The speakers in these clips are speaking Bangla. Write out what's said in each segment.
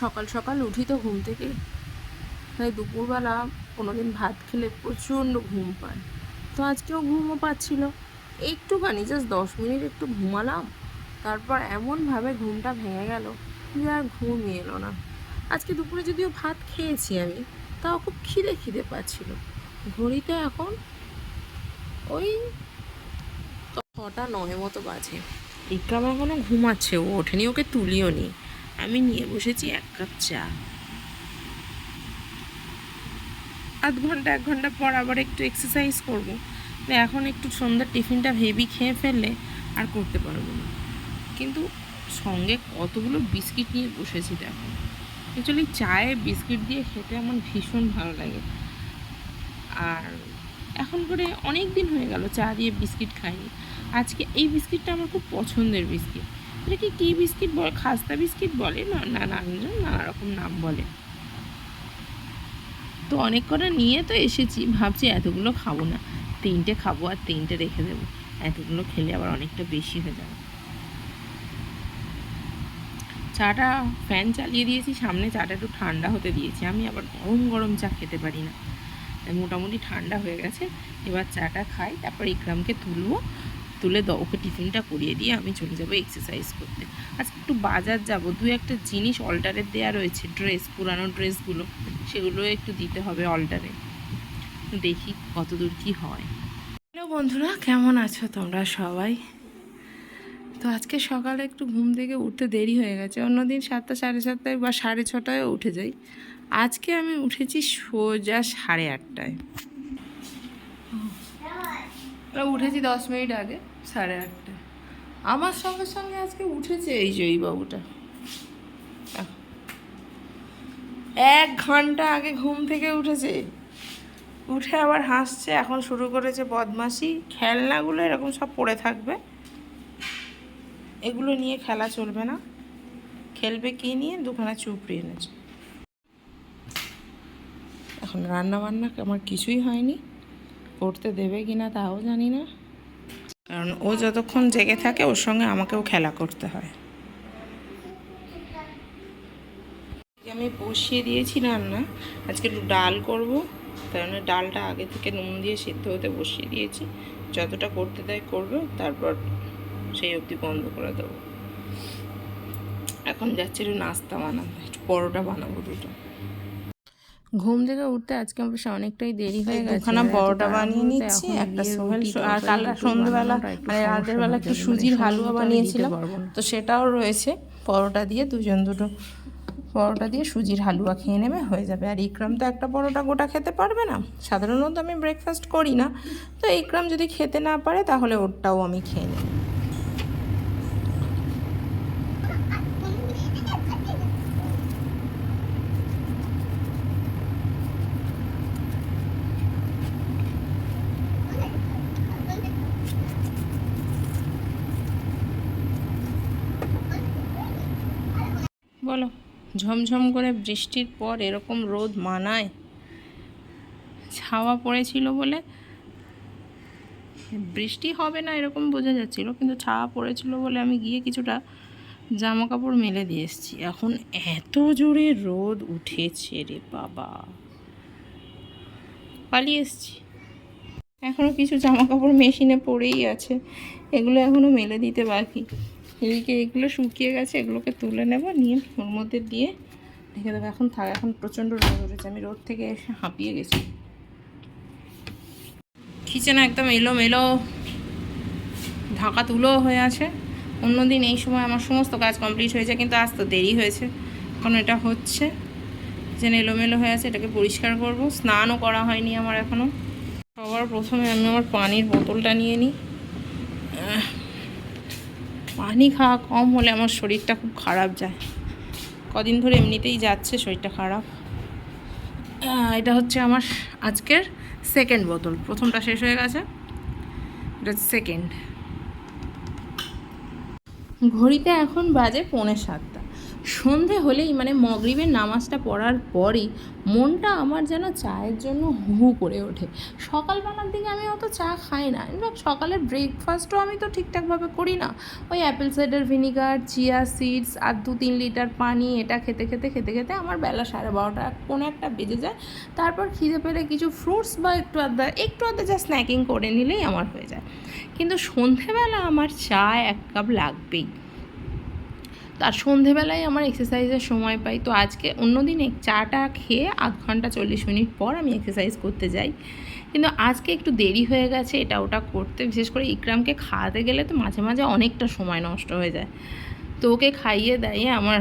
সকাল সকাল উঠি তো ঘুম থেকে। তাই দুপুরবেলা কোনো দিন ভাত খেলে প্রচণ্ড ঘুম পায়। তো আজকেও ঘুমও পাচ্ছিল। একটুখানি জাস্ট দশ মিনিট একটু ঘুমালাম। তারপর এমনভাবে ঘুমটা ভেঙে গেল যে আর ঘুমই এলো না। আজকে দুপুরে যদিও ভাত খেয়েছি আমি, তাও খুব খিদে খিদে পাচ্ছিল। ঘড়িতে এখন ওই ছটা নয় মতো বাজে। ইকরাম এখনও ঘুমাচ্ছে, ও ওঠেনি, ওকে তুলিও নি। আমি নিয়ে বসেছি এক কাপ চা। আধ ঘণ্টা, এক ঘণ্টা পর আবার একটু এক্সারসাইজ করব। এখন একটু সন্ধ্যার টিফিনটা হেভি খেয়ে ফেললে আর করতে পারব না। কিন্তু সঙ্গে কতগুলো বিস্কিট নিয়ে বসেছি দেখো। অ্যাকচুয়ালি চায়ে বিস্কিট দিয়ে খেতে আমার ভীষণ ভালো লাগে। আর এখন করে অনেক দিন হয়ে গেল চা দিয়ে বিস্কিট খাইনি। আজকে এই বিস্কিটটা আমার খুব পছন্দের বিস্কিট। এটাকে কী বিস্কিট বলে খাস্তা বিস্কিট বলে? না না নানা রকম নাম বলে। তো অনেক কটা নিয়ে তো এসেছি। ভাবছি এতগুলো খাব না। তিনটে খাব আর তিনটে রেখে দেবো। এতগুলো খেলে আবার অনেকটা বেশি হয়ে যাবে। চাটা ফ্যান চালিয়ে দিয়েছি। সামনে চাটা একটু ঠান্ডা হতে দিয়েছি। আমি আবার গরম গরম চা খেতে পারি না। মোটামুটি ঠান্ডা হয়ে গেছে। এবার চাটা খাই। তারপর ইকরামকে তুলবো। তুলে দাও, ওকে টিফিনটা করিয়ে দিয়ে আমি চলে যাব এক্সারসাইজ করতে। আজকে একটু বাজার যাব, দু একটা জিনিস অল্টারের দেওয়া রয়েছে ড্রেস পুরানো ড্রেসগুলো সেগুলো একটু দিতে হবে অল্টারে দেখি কতদূর কি হয়। হ্যালো বন্ধুরা, কেমন আছো তোমরা সবাই? তো আজকে সকালে একটু ঘুম থেকে উঠতে দেরি হয়ে গেছে, অন্যদিন সাতটা সাড়ে সাতটায় বা সাড়ে ছটায় উঠে যাই। আজকে আমি উঠেছি সোজা সাড়ে আটটায়। ও, উঠেছি দশ মিনিট আগে সাড়ে আটটায়। আমার সঙ্গে সঙ্গে আজকে উঠেছে এই যে এক ঘণ্টা আগে ঘুম থেকে উঠেছে। উঠে আবার হাসছে এখন শুরু করেছে বদমাশি। খেলনাগুলো এরকম সব পড়ে থাকবে। এগুলো নিয়ে খেলা চলবে না। খেলবে কি নিয়ে? দুখানা চুপড়ি এনেছে। এখন রান্না বান্না আমার কিছুই হয়নি। করতে দেবে কি না তাও জানি না। কারণ ও যতক্ষণ জেগে থাকে ওর সঙ্গে আমাকেও খেলা করতে হয়। আমি বসিয়ে দিয়েছি রান্না আজকে একটু ডাল করব। তার জন্য ডালটা আগে থেকে নুন দিয়ে সিদ্ধ হতে বসিয়ে দিয়েছি। যতটা করতে দেয় করবে তারপর সেই অবধি বন্ধ করে দেবো। এখন যাচ্ছে একটু নাস্তা বানাবো একটু পরোটা বানাবো দুটো। ঘুম থেকে উঠতে আজকে অবশ্য অনেকটাই দেরি হয়ে গেছে। দুখানা পরোটা বানিয়ে নিচ্ছি একটা সোহেল আর কাল সন্ধ্যেবেলা মানে রাতের বেলা একটু সুজির হালুয়া বানিয়েছিলাম তো সেটাও রয়েছে। পরোটা দিয়ে দুজন দুটো পরোটা দিয়ে সুজির হালুয়া খেয়ে নেবে হয়ে যাবে। আর ইকরাম তো একটা পরোটা গোটা খেতে পারবে না। সাধারণত আমি ব্রেকফাস্ট করি না। তো ইকরাম যদি খেতে না পারে তাহলে ওরটাও আমি খেয়ে নেব। বলো? ঝমঝম করে বৃষ্টির পর এরকম রোদ মানায়? ছাওয়া পড়েছিল বলে? বৃষ্টি হবে না এরকম বোঝা যাচ্ছিল, কিন্তু ছাওয়া পড়েছিল বলে আমি গিয়ে কিছুটা জামা কাপড় মেলে দিয়ে এসেছি। এখন এত জোরে রোদ উঠেছে রে বাবা। পালিয়ে এসছি। এখনও কিছু জামা কাপড় মেশিনে পড়েই আছে, এগুলো এখনও মেলে দিতে বাকি। এদিকে এগুলো শুকিয়ে গেছে, এগুলোকে তুলে নেব, নিয়ে ওর মধ্যে দিয়ে ঢেকে দেবো, এখন থাক, এখন প্রচণ্ড রোদ উঠেছে, আমি রোদ থেকে এসে হাঁপিয়ে গেছি। কিচেনে একদম এলো মেলো ঢাকা তুলো হয়ে আছে। অন্যদিন এই সময় আমার সমস্ত কাজ কমপ্লিট হয়েছে, কিন্তু আজ তো দেরি হয়েছে। কারণ এটা হচ্ছে। যেন এলোমেলো হয়ে আছে, এটাকে পরিষ্কার করব। স্নানও করা হয়নি আমার এখনও সবার প্রথমে আমি আমার পানির বোতলটা নিয়ে নিই। পানি খাওয়া কম হলে আমার শরীরটা খুব খারাপ যায়। কদিন ধরে এমনিতেই যাচ্ছে, শরীরটা খারাপ। এটা হচ্ছে আমার আজকের সেকেন্ড বোতল। প্রথমটা শেষ হয়ে গেছে। এটা সেকেন্ড ঘড়িতে এখন বাজে পৌনে সাতটা। সন্ধে হলেই মানে মগরিবের নামাজটা পড়ার পরেই মনটা আমার যেন চায়ের জন্য হু করে ওঠে। সকালবেলার দিকে আমি অত চা খাই না। ইনফ্যাক্ট সকালের ব্রেকফাস্টও আমি তো ঠিকঠাকভাবে করি না। ওই apple cider vinegar chia seeds আর দু তিন লিটার পানি এটা খেতে খেতে খেতে খেতে আমার বেলা সাড়ে বারোটা কোনো একটা বেজে যায়। তারপর খিদে পেলে কিছু ফ্রুটস বা একটু আধা একটু আধা যা স্ন্যাকিং করে নিলেই আমার হয়ে যায়। কিন্তু সন্ধেবেলা আমার চা এক কাপ লাগবেই। তার সন্ধেবেলায় আমার এক্সারসাইজের সময় পাই। তো আজকে অন্য দিনে চাটা খেয়ে আধ ঘণ্টা চল্লিশ মিনিট পর আমি এক্সারসাইজ করতে যাই। কিন্তু আজকে একটু দেরি হয়ে গেছে, এটা ওটা করতে। বিশেষ করে ইকরামকে খাওয়াতে গেলে তো মাঝে মাঝে অনেকটা সময় নষ্ট হয়ে যায়। তো ওকে খাইয়ে দেয় আমার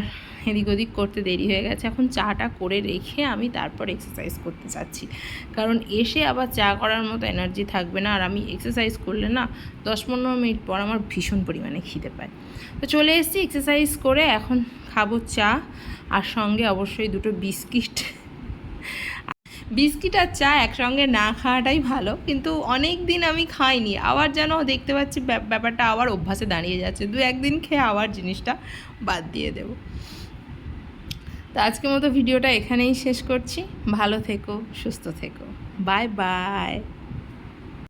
এদিক ওদিক করতে দেরি হয়ে গেছে। এখন চাটা করে রেখে আমি তারপর এক্সারসাইজ করতে চাচ্ছি কারণ এসে আবার চা করার মতো এনার্জি থাকবে না। আর আমি এক্সারসাইজ করলে না দশ পনেরো মিনিট পর আমার ভীষণ পরিমাণে খিদে পায়। তো চলে এসেছি এক্সারসাইজ করে এখন খাব চা আর সঙ্গে অবশ্যই দুটো বিস্কিট। বিস্কিট আর চা একসঙ্গে না খাওয়াটাই ভালো। কিন্তু অনেক দিন আমি খাইনি। আবার যেন দেখতে পাচ্ছি ব্যাপ- ব্যাপারটা আবার অভ্যাসে দাঁড়িয়ে যাচ্ছে। দু একদিন খেয়ে আবার জিনিসটা বাদ দিয়ে দেবো। তো আজকের মতো ভিডিওটা এখানেই শেষ করছি। ভালো থেকো সুস্থ থেকো। Bye bye.